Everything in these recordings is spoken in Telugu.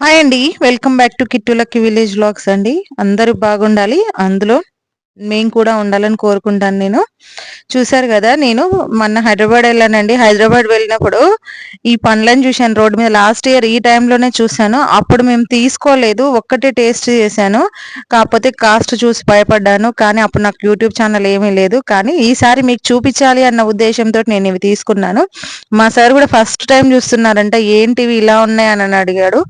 హాయ్ అండి. వెల్కమ్ బ్యాక్ టు కిట్టులకి విలేజ్ బ్లాగ్స్ అండి. అందరూ బాగుండాలి. అందులో మేము కూడా ఉండాలని కోరుకుంటాను నేను. చూసారు కదా నేను మొన్న హైదరాబాద్ వెళ్ళానండి. హైదరాబాద్ వెళ్ళినప్పుడు ఈ పండ్లను చూశాను. రోడ్డు మీద లాస్ట్ ఇయర్ ఈ టైంలోనే చూశాను. అప్పుడు మేము తీసుకోలేదు. ఒక్కటే టేస్ట్ చేశాను. కాకపోతే కాస్ట్ చూసి భయపడ్డాను. కానీ అప్పుడు నాకు యూట్యూబ్ ఛానల్ ఏమీ లేదు. కానీ ఈసారి మీకు చూపించాలి అన్న ఉద్దేశంతో నేను ఇవి తీసుకున్నాను. మా సార్ కూడా ఫస్ట్ టైం చూస్తున్నారంట ఏంటివి ఇలా ఉన్నాయని అని అడిగాడు.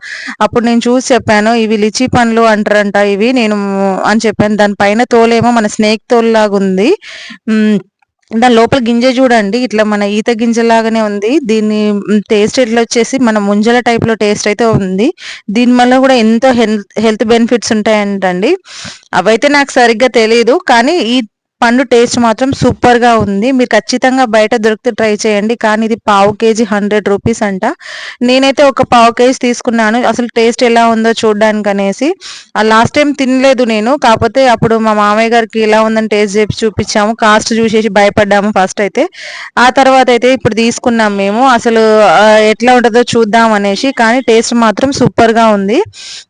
అప్పుడు నేను చూసి చెప్పాను ఇవి లిచి పండ్లు అంటారంట ఇవి. నేను అని చెప్పాను. దానిపైన తోలేమో మన స్నేక్ తోలు లాగా ఉంది దాని లోపల గింజ చూడండి. ఇట్లా మన ఈత గింజలాగానే ఉంది. దీన్ని టేస్ట్ ఇట్లా వచ్చేసి మన ముంజల టైప్లో టేస్ట్ అయితే ఉంది. దీని వల్ల కూడా ఎంతో హెల్త్ హెల్త్ బెనిఫిట్స్ ఉంటాయంటండి. అవైతే నాకు సరిగ్గా తెలియదు కానీ ఈ పండు టేస్ట్ మాత్రం సూపర్గా ఉంది. మీరు ఖచ్చితంగా బయట దొరికితే ట్రై చేయండి. కానీ ఇది పావు కేజీ హండ్రెడ్ రూపీస్ అంట. నేనైతే ఒక పావు కేజీ తీసుకున్నాను. అసలు టేస్ట్ ఎలా ఉందో చూడడానికి అనేసి. లాస్ట్ టైం తినలేదు నేను. కాకపోతే అప్పుడు మా మామయ్య గారికి ఎలా ఉందని టేస్ట్ చేసి చూపించాము. కాస్ట్ చూసేసి భయపడ్డాము ఫస్ట్ అయితే. ఆ తర్వాత అయితే ఇప్పుడు తీసుకున్నాం మేము. అసలు ఎట్లా ఉంటుందో చూద్దాం అనేసి. కానీ టేస్ట్ మాత్రం సూపర్గా ఉంది.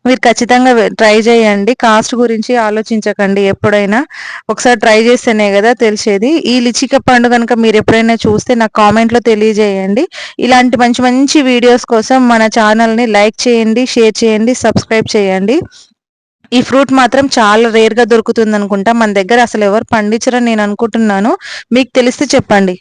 మీరు ఖచ్చితంగా ట్రై చేయండి. కాస్ట్ గురించి ఆలోచించకండి ఎప్పుడైనా. ఒకసారి ట్రై చేసి చేస్తేనే కదా తెలిసేది. ఈ లిచిక పండు కనుక మీరు ఎప్పుడైనా చూస్తే నాకు కామెంట్లో తెలియజేయండి. ఇలాంటి మంచి మంచి వీడియోస్ కోసం మన ఛానల్ని లైక్ చేయండి షేర్ చేయండి సబ్స్క్రైబ్ చేయండి. ఈ ఫ్రూట్ మాత్రం చాలా రేర్గా దొరుకుతుంది అనుకుంటా మన దగ్గర అసలు ఎవరు పండించరని నేను అనుకుంటున్నాను. మీకు తెలిస్తే చెప్పండి.